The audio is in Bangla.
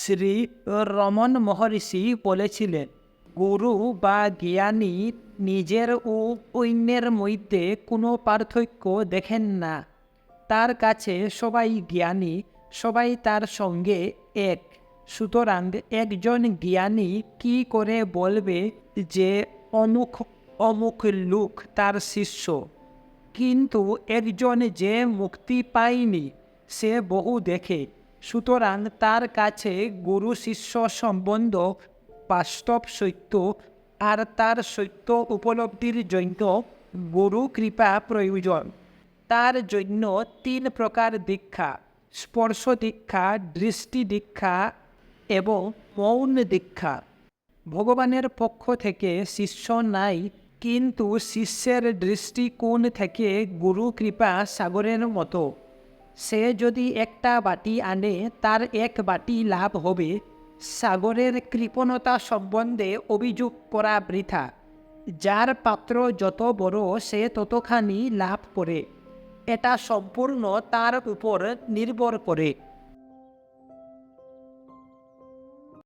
শ্রী রমন মহর্ষি বলেছিলেন, গুরু বা জ্ঞানী নিজের ও অন্যের মধ্যে কোনো পার্থক্য দেখেন না। তার কাছে সবাই জ্ঞানী, সবাই তার সঙ্গে এক। সুতরাং একজন জ্ঞানী কি করে বলবে যে অমুক অমুক লোক তার শিষ্য? কিন্তু একজন যে মুক্তি পায়নি, সে বহু দেখে। সুতরাং তার কাছে গুরু শিষ্য সম্বন্ধ, বাস্তব সত্য আর তার সত্য উপলব্ধির জন্য গুরু কৃপা প্রয়োজন। তার জন্য তিন প্রকার দীক্ষা, স্পর্শ দীক্ষা, দৃষ্টি দীক্ষা এবং মৌন দীক্ষা। ভগবানের পক্ষ থেকে শিষ্য নাই, কিন্তু শিষ্যের দৃষ্টিকোণ থেকে গুরু কৃপা সাগরের মতো। সে যদি একটা বাটি আনে, তার এক বাটি লাভ হবে। সাগরের কৃপণতা সম্বন্ধে অভিযোগ করা বৃথা। যার পাত্র যত বড়, সে ততখানি লাভ করে। এটা সম্পূর্ণ তার উপর নির্ভর করে।